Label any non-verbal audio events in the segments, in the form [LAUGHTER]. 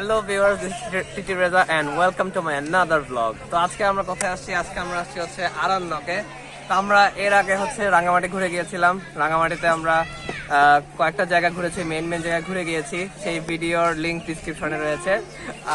hello viewers TT Reza and welcome to my another blog তো আজকে আমরা কোথায় আসছি? আজকে আমরা আসছি হচ্ছে আরান্নকে তো আমরা এর আগে হচ্ছে রাঙামাটি ঘুরে গিয়েছিলাম। রাঙামাটিতে আমরা কয়েকটা জায়গা ঘুরেছি মেন মেন জায়গা ঘুরে গিয়েছি। সেই ভিডিওর লিঙ্ক ডিসক্রিপশনে রয়েছে।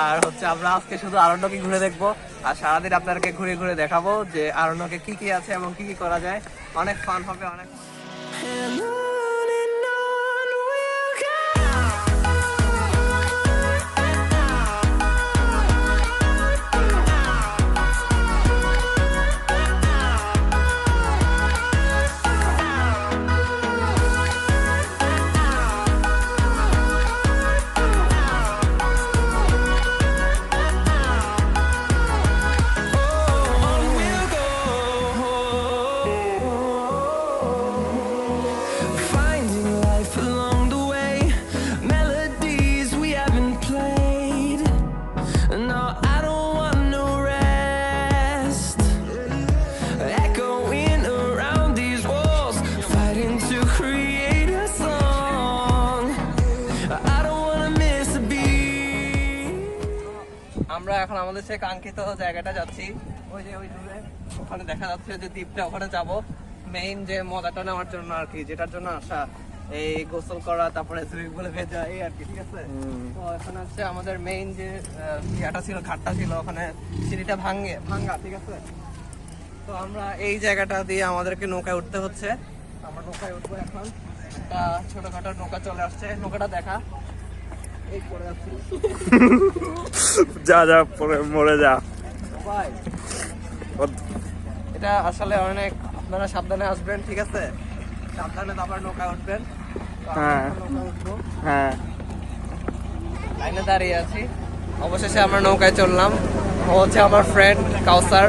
আর হচ্ছে আমরা আজকে শুধু আরণ্যকে ঘুরে দেখব। আর সারাদিন আপনাদেরকে ঘুরে ঘুরে দেখাবো যে আরণ্যকে কি কি আছে এবং কি কি করা যায়। অনেক ফান হবে, অনেক এখন আমাদের সে কাঙ্ক্ষিত জায়গাটা যাচ্ছি। ওই যে ওই দূরে। ওখানে দেখা যাচ্ছে যে দ্বীপটা ওখানে যাব। মেইন যে মজাটা নেওয়ার জন্য আর কি যেটার জন্য আসা এই গোসল করা তারপরে সুইমিং পুলে ভেজা এই আর কি ঠিক আছে? তো এখন হচ্ছে আমাদের মেইন যে ইয়েটা ছিল ঘাটটা ছিল ওখানে সিঁড়িটা ভাঙে ভাঙ্গা ঠিক আছে? তো আমরা এই জায়গাটা দিয়ে আমাদেরকে নৌকায় উঠতে হচ্ছে। আমরা নৌকায় উঠবো এখন। একটা ছোটখাটো নৌকা চলে আসছে। নৌকাটা দেখা। যা যা পরে মরে যা। এটা আসলে অনেক আপনারা সাবধানে আসবেন ঠিক আছে? সাবধানে তারপর নৌকায় উঠবেন। হ্যাঁ। হ্যাঁ। লাইনে দাঁড়িয়ে আছি। অবশেষে আমরা নৌকায় চললাম। ও হচ্ছে আমার ফ্রেন্ড কাউসার।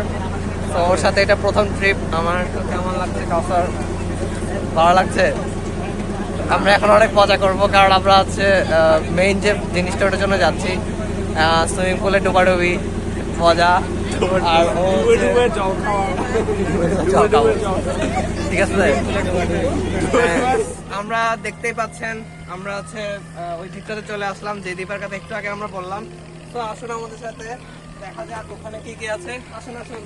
তো ওর সাথে এটা প্রথম ট্রিপ আমার কেমন লাগছে কাউসার? ভালো লাগছে? আমরা এখন অনেক মজা করব কারণ আমরা হচ্ছে মেইন যে জিনিসটা ওটার জন্য যাচ্ছি সুইমিং পুলে ডুবাডুবি মজা আর। ঠিক আছে? আমরা দেখতেই পাচ্ছেন আমরা হচ্ছে ওই দ্বীপটাতে চলে আসলাম যে দ্বীপের কথা একটু আগে আমরা বললাম। তো আসুন আমাদের সাথে দেখা যাক ওখানে কি কি আছে। আসুন আসুন।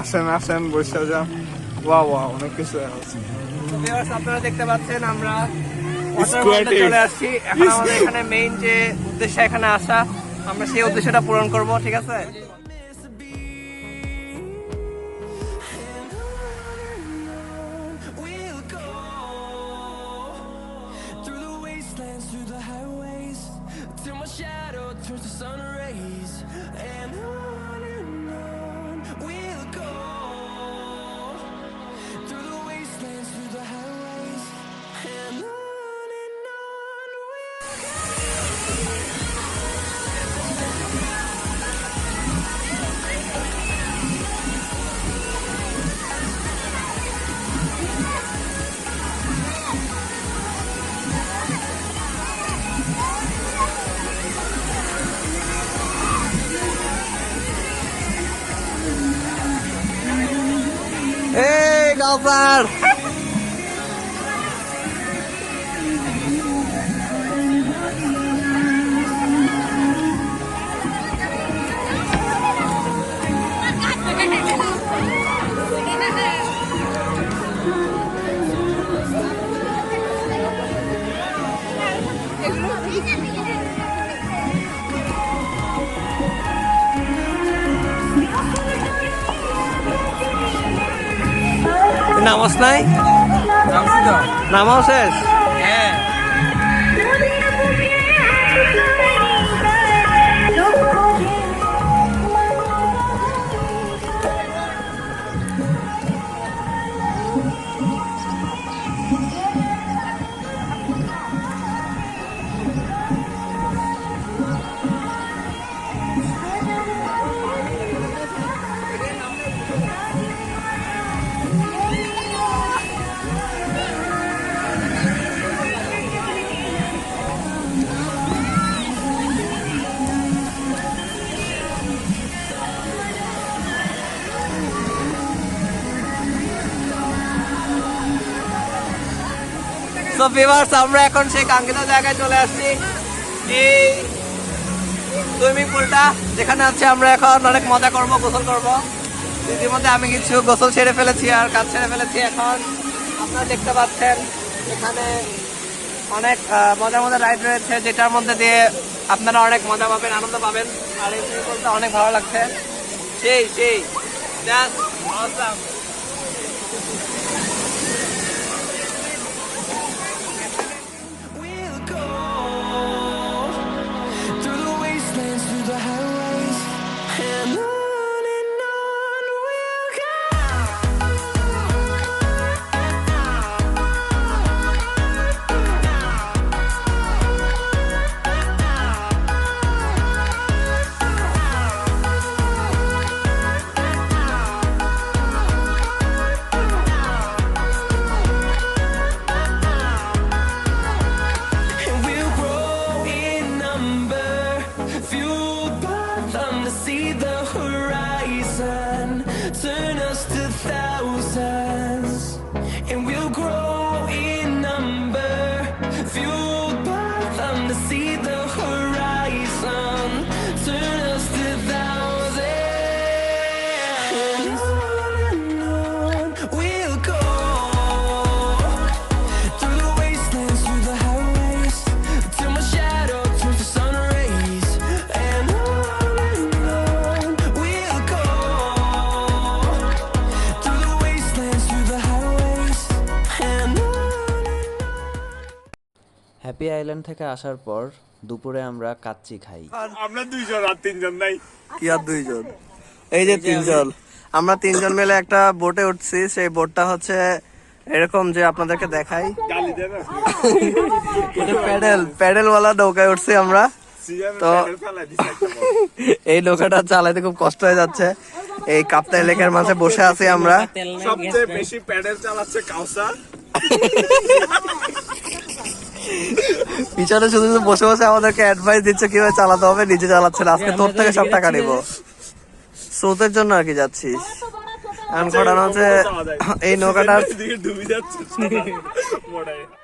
আসেন আসেন বসে যান। ওয়া ওয়া অনেক কিছু আছে আপনারা দেখতে পাচ্ছেন আমরা. চলে আসছি এখন আমাদের এখানে মেইন যে উদ্দেশ্য এখানে আসা আমরা সেই উদ্দেশ্যটা পূরণ করব ঠিক আছে shadow turns to sun rays. And on and on we'll নামাজ নাই নামাও শেষ তো ভিউয়ার্স আমরা এখন সেই কাঙ্ক্ষিত জায়গায় চলে আসছি। এই সুইমিং পুলটা যেখানে আছে আমরা এখন অনেক মজা করব গোসল করব। ইতিমধ্যে আমি কিছু গোসল ছেড়ে ফেলেছি আর কাজ ছেড়ে ফেলেছি এখন। আপনারা দেখতে পাচ্ছেন এখানে অনেক আহ, মজার মজার রাইড রয়েছে যেটার মধ্যে দিয়ে আপনারা অনেক মজা পাবেন আনন্দ পাবেন। আর এই সুইমিং পুলটা অনেক ভালো লাগছে। সেই সেই। Just হ্যাপি আইল্যান্ড থেকে আসার পর দুপুরে আমরা কাচ্চি খাই। আমরা দুইজন আর তিনজন নাই। কি আর দুইজন? এই যে তিনজন। আমরা তিনজন মিলে একটা বোটে উঠছি সেই বোটটা হচ্ছে এরকম যে আপনাদেরকে দেখাই। না? প্যাডেল প্যাডেলওয়ালা নৌকায় উঠছি আমরা। তো-। এই নৌকাটা চালাতে খুব কষ্ট হয়ে যাচ্ছে। এই কাপ্তাই লেকের মাঝে বসে আছি আমরা। সবচেয়ে বেশি প্যাডেল চালাচ্ছে কাউসার। পিছনে শুধু শুধু বসে বসে আমাদেরকে অ্যাডভাইস দিচ্ছে কীভাবে চালাতে হবে নিজে চালাচ্ছে না। আজকে তোর থেকে সব টাকা নিবো। স্রোতের জন্য আর কি যাচ্ছিস। এখন ঘটানো হচ্ছে এই নৌকাটা ডুবে যাচ্ছে। [LAUGHS]